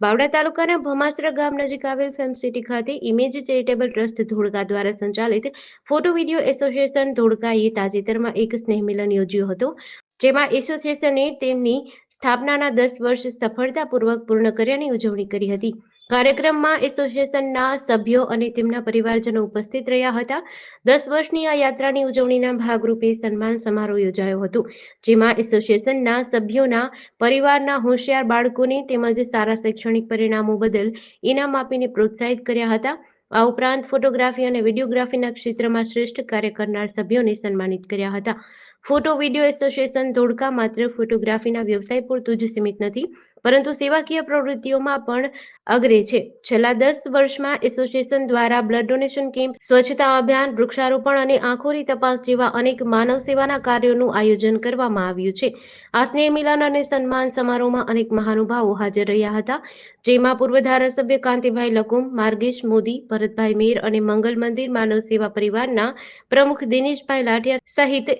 બાવડા તાલુકાના ભમાસરા ગામ નજીક આવેલ ફિલ્મ સિટી ખાતે ઇમેજ ચેરિટેબલ ટ્રસ્ટ ધોળકા દ્વારા સંચાલિત ફોટો વીડિયો એસોસિએશન ધોળકાએ તાજેતરમાં એક સ્નેહ મિલન યોજ્યું હતું, જેમાં એસોસિએશને તેમની સ્થાપનાના દસ વર્ષ સફળતાપૂર્વક પૂર્ણ કર્યાની ઉજવણી કરી હતી. કાર્યક્રમમાં એસોસિએશનના સભ્યો અને તેમના પરિવારજનો ઉપસ્થિત રહ્યા હતા. દસ વર્ષની આ યાત્રાની ઉજવણીના ભાગરૂપે સન્માન સમારોહ યોજાયો હતો, જેમાં એસોસિએશનના સભ્યોના પરિવારના હોશિયાર બાળકોને તેમજ સારા શૈક્ષણિક પરિણામો બદલ ઇનામ આપીને પ્રોત્સાહિત કર્યા હતા. આ ઉપરાંત ફોટોગ્રાફી અને વિડીયોગ્રાફીના ક્ષેત્રમાં શ્રેષ્ઠ કાર્ય કરનાર સભ્યોને સન્માનિત કર્યા હતા. ફોટો વીડિયો એસોસિએશન ધોળકા માત્ર ફોટોગ્રાફીના વ્યવસાય પૂરતું જ સીમિત નથી, પરંતુ સેવાકીય પ્રવૃત્તિઓમાં પણ અગ્રે છે. છેલ્લા દસ વર્ષમાં એસોસિએશન દ્વારા બ્લડ ડોનેશન કેમ્પ, સ્વચ્છતા અભિયાન, વૃક્ષારોપણ અને આંખોની તપાસ જેવા અનેક માનવ સેવાના કાર્યોનું આયોજન કરવામાં આવ્યું છે. આ સ્નેહ મિલન અને સન્માન સમારોહમાં અનેક મહાનુભાવો હાજર રહ્યા હતા, જેમાં પૂર્વ ધારાસભ્ય કાંતિભાઈ લકુમ, માર્ગેશ મોદી, ભરતભાઈ મેર અને મંગલ મંદિર માનવ સેવા પરિવારના પ્રમુખ દિનેશભાઈ લાઠિયા સહિત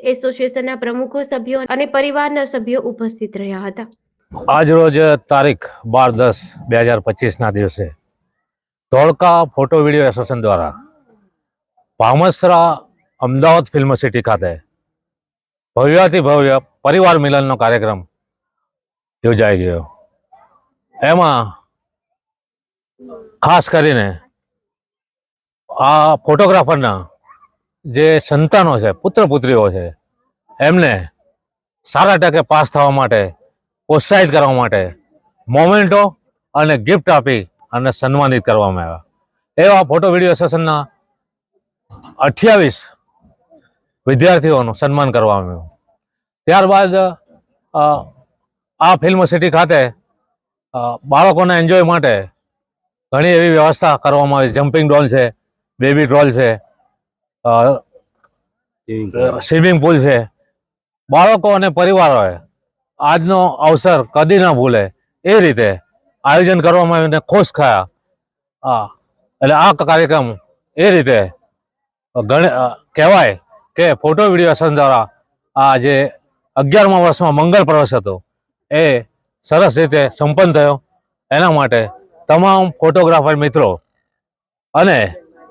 એસોસિએશનના પ્રમુખો સભ્યો અને પરિવારના સભ્યો ઉપસ્થિત રહ્યા હતા. આજરોજ તારીખ બાર દસ બે હજાર પચીસના દિવસે ધોળકા ફોટો વીડિયો એસોસિએશન દ્વારા ભામસરા અમદાવાદ ફિલ્મ સિટી ખાતે ભવ્યાથી ભવ્ય પરિવાર મિલનનો કાર્યક્રમ યોજાઈ ગયો. એમાં ખાસ કરીને આ ફોટોગ્રાફરના જે સંતાનો છે પુત્ર પુત્રીઓ છે એમને સારા ટકે પાસ થવા માટે પ્રોત્સાહિત કરવા માટે મોમેન્ટો અને ગિફ્ટ આપી અને સન્માનિત કરવામાં આવ્યા. એવા ફોટો વીડિયો સેશનના અઠ્યાવીસ વિદ્યાર્થીઓનું સન્માન કરવામાં આવ્યું. ત્યારબાદ આ ફિલ્મ સિટી ખાતે બાળકોના એન્જોય માટે ઘણી એવી વ્યવસ્થા કરવામાં આવી. જમ્પિંગ ડોલ છે બેબી ડોલ છે સ્વિમિંગ પુલ છે બાળકો અને પરિવારોએ આજનો અવસર કદી ના ભૂલે. એ રીતે આયોજન કરવામાં આવ્યું ખુશ થયા. હા, એટલે આ કાર્યક્રમ એ રીતે કહેવાય કે ફોટો વીડિયો દ્વારા આ જે અગિયારમા વર્ષમાં મંગળ પ્રવેશ હતો, એ સરસ રીતે સંપન્ન થયો. એના માટે તમામ ફોટોગ્રાફર મિત્રો અને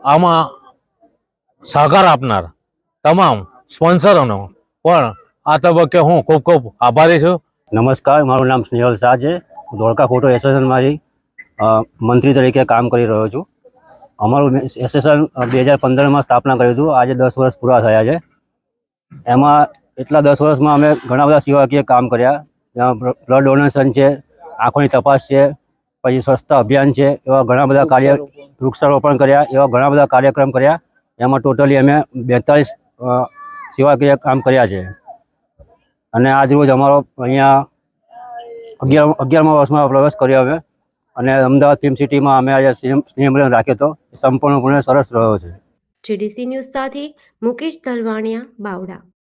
આમાં સહકાર આપનાર તમામ સ્પોન્સરોનો પણ આ તબક્કે હું ખૂબ ખૂબ આભારી છું. નમસ્કાર, મારું નામ સ્નેહલ શાહ છે. ધોળકા ફોટો એસોસિએશનમાંથી મંત્રી તરીકે કામ કરી રહ્યો છું. અમારું એસોસિએશન બે હજાર પંદરમાં સ્થાપના કર્યું હતું. આજે દસ વર્ષ પૂરા થયા છે. એમાં એટલા દસ વર્ષમાં અમે ઘણા બધા સેવાકીય કામ કર્યા. જ્યાં બ્લડ ડોનેશન છે, આંખોની તપાસ છે, પછી સ્વચ્છતા અભિયાન છે, એવા ઘણા બધા કાર્ય, વૃક્ષારોપણ કર્યા, એવા ઘણા બધા કાર્યક્રમ કર્યા. એમાં ટોટલી અમે બેતાલીસ સેવાકીય કામ કર્યા છે. અને આજ રોજ અમારો અહીંયા અગિયાર અગિયારમા વર્ષમાં પ્રવેશ કર્યો અમે. અને અમદાવાદ ફિલ્મ સિટીમાં અમે આજે સ્નેહ રાખ્યો હતો. સંપૂર્ણપણે સરસ રહ્યો છે. જીડીસી ન્યૂઝ સાથે મુકેશ ધલવાણિયા બાવડા.